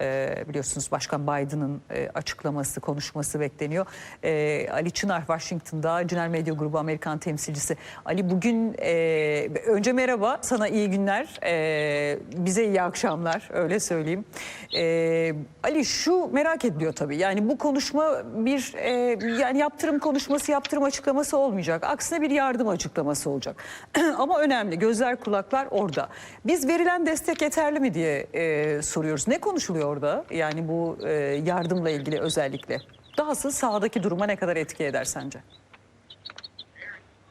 Ee, biliyorsunuz Başkan Biden'ın e, açıklaması, konuşması bekleniyor. Ee, Ali Çınar Washington'da Cinel Medya Grubu Amerikan temsilcisi. Ali bugün e, önce merhaba, sana iyi günler, Ee, bize iyi akşamlar öyle söyleyeyim. Ee, Ali şu merak ediliyor tabii. Yani bu konuşma bir e, yani yaptırım konuşması, yaptırım açıklaması olmayacak. Aksine bir yardım açıklaması olacak. Ama önemli. Gözler kulaklar orada. Biz verilen destek yeterli mi diye e, soruyoruz. Ne konuşuluyor orada? Yani bu e, yardımla ilgili özellikle. Dahası sahadaki duruma ne kadar etki eder sence?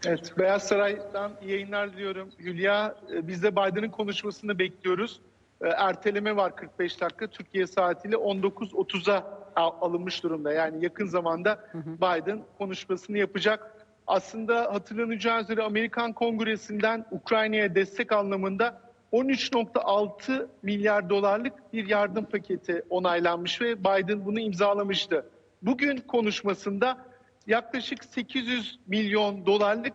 Evet, Beyaz Saray'dan iyi yayınlar diliyorum. Hülya, e, biz de Biden'ın konuşmasını bekliyoruz. E, Erteleme var 45 dakika. Türkiye saatiyle 19.30'a al- alınmış durumda. Yani yakın zamanda Biden konuşmasını yapacak. Aslında hatırlanacağı üzere Amerikan Kongresi'nden Ukrayna'ya destek anlamında 13.6 milyar dolarlık bir yardım paketi onaylanmış ve Biden bunu imzalamıştı. Bugün konuşmasında yaklaşık 800 milyon dolarlık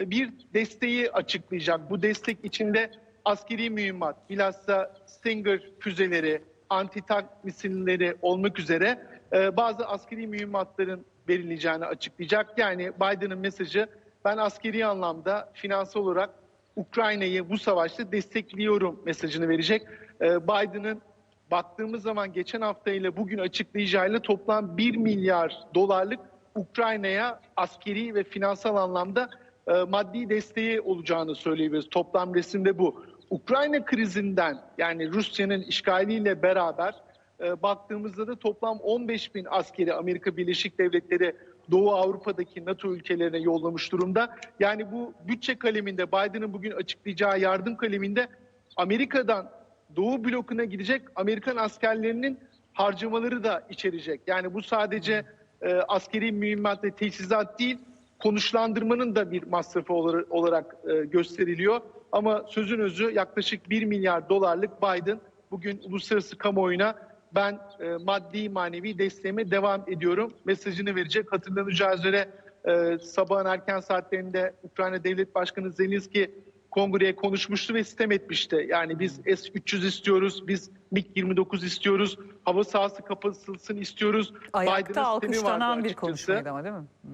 e, bir desteği açıklayacak. Bu destek içinde askeri mühimmat, bilhassa Stinger füzeleri, anti-tank misilleri olmak üzere e, bazı askeri mühimmatların verileceğini açıklayacak. Yani Biden'ın mesajı ben askeri anlamda finansal olarak Ukrayna'yı bu savaşta destekliyorum mesajını verecek. E, Biden'ın baktığımız zaman geçen hafta ile bugün açıklayacağıyla toplam 1 milyar dolarlık Ukrayna'ya askeri ve finansal anlamda e, maddi desteği olacağını söyleyebiliriz. Toplam resimde bu. Ukrayna krizinden yani Rusya'nın işgaliyle beraber e, baktığımızda da toplam 15 bin askeri Amerika Birleşik Devletleri Doğu Avrupa'daki NATO ülkelerine yollamış durumda. Yani bu bütçe kaleminde Biden'ın bugün açıklayacağı yardım kaleminde Amerika'dan Doğu blokuna gidecek Amerikan askerlerinin harcamaları da içerecek. Yani bu sadece e, askeri mühimmat ve teçhizat değil, konuşlandırmanın da bir masrafı olar- olarak e, gösteriliyor. Ama sözün özü yaklaşık 1 milyar dolarlık Biden bugün uluslararası kamuoyuna ben e, maddi manevi desteğime devam ediyorum mesajını verecek. Hatırlanacağı üzere e, sabahın erken saatlerinde Ukrayna Devlet Başkanı Zelenski kongreye konuşmuştu ve sistem etmişti. Yani biz S-300 istiyoruz, biz MiG-29 istiyoruz, hava sahası kapatılsın istiyoruz. Ayakta alkışlanan bir konuşmaydı ama değil mi? Hmm.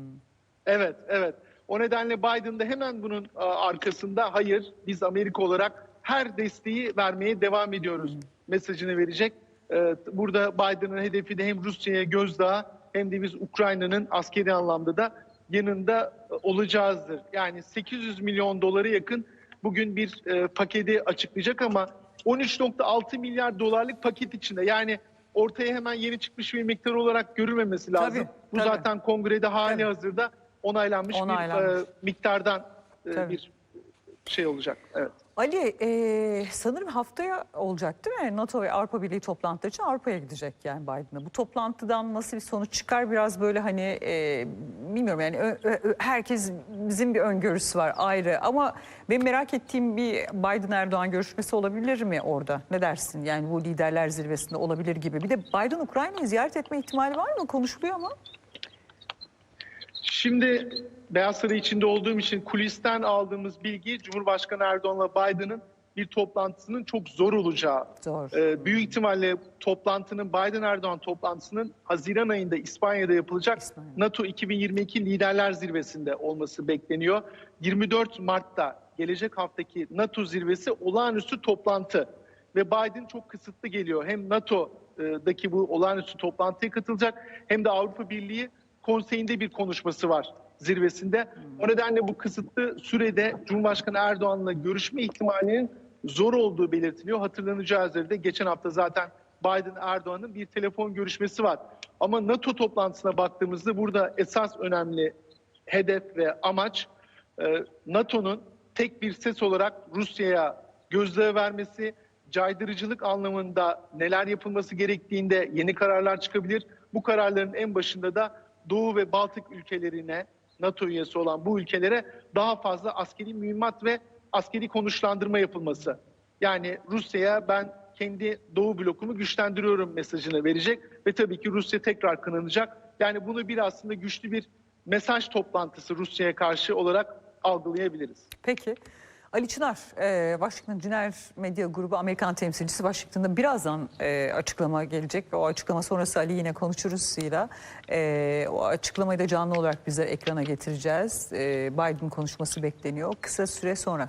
Evet, evet. O nedenle Biden de hemen bunun arkasında hayır biz Amerika olarak her desteği vermeye devam ediyoruz mesajını verecek. Ee, Burada Biden'ın hedefi de hem Rusya'ya gözdağı hem de biz Ukrayna'nın askeri anlamda da yanında e, olacağızdır. Yani 800 milyon dolara yakın bugün bir e, paketi açıklayacak ama 13.6 milyar dolarlık paket içinde yani ortaya hemen yeni çıkmış bir miktar olarak görülmemesi lazım. Tabii, Bu tabii. zaten kongrede hali Tabii. hazırda onaylanmış, Onaylanmış. bir e, miktardan e, bir şey olacak. Evet. Ali e, sanırım haftaya olacak değil mi? NATO ve Avrupa Birliği toplantıları için Avrupa'ya gidecek yani Biden'a. Bu toplantıdan nasıl bir sonuç çıkar biraz böyle hani e, bilmiyorum yani ö- ö- herkes bizim bir öngörüsü var ayrı. Ama benim merak ettiğim bir Biden Erdoğan görüşmesi olabilir mi orada? Ne dersin? Yani bu liderler zirvesinde olabilir gibi. Bir de Biden Ukrayna'yı ziyaret etme ihtimali var mı? Konuşuluyor ama. Şimdi Beyaz Saray içinde olduğum için kulisten aldığımız bilgi Cumhurbaşkanı Erdoğan'la Biden'ın bir toplantısının çok zor olacağı. Zor. Ee, büyük ihtimalle toplantının Biden Erdoğan toplantısının Haziran ayında İspanya'da yapılacak İspanya. NATO 2022 Liderler Zirvesi'nde olması bekleniyor. 24 Mart'ta gelecek haftaki NATO zirvesi olağanüstü toplantı ve Biden çok kısıtlı geliyor. Hem NATO'daki bu olağanüstü toplantıya katılacak hem de Avrupa Birliği konseyinde bir konuşması var zirvesinde. O nedenle bu kısıtlı sürede Cumhurbaşkanı Erdoğan'la görüşme ihtimalinin zor olduğu belirtiliyor. Hatırlanacağı üzere de geçen hafta zaten Biden Erdoğan'ın bir telefon görüşmesi var. Ama NATO toplantısına baktığımızda burada esas önemli hedef ve amaç e, NATO'nun tek bir ses olarak Rusya'ya gözdağı vermesi, caydırıcılık anlamında neler yapılması gerektiğinde yeni kararlar çıkabilir. Bu kararların en başında da Doğu ve Baltık ülkelerine, NATO üyesi olan bu ülkelere daha fazla askeri mühimmat ve askeri konuşlandırma yapılması. Yani Rusya'ya ben kendi Doğu blokumu güçlendiriyorum mesajını verecek ve tabii ki Rusya tekrar kınanacak. Yani bunu bir aslında güçlü bir mesaj toplantısı Rusya'ya karşı olarak algılayabiliriz. Peki. Ali Çınar, e, Washington Ciner Medya Grubu Amerikan temsilcisi Washington'da birazdan e, açıklama gelecek. O açıklama sonrası Ali yine konuşuruz Sıyla. E, o açıklamayı da canlı olarak bize ekrana getireceğiz. E, Biden konuşması bekleniyor. Kısa süre sonra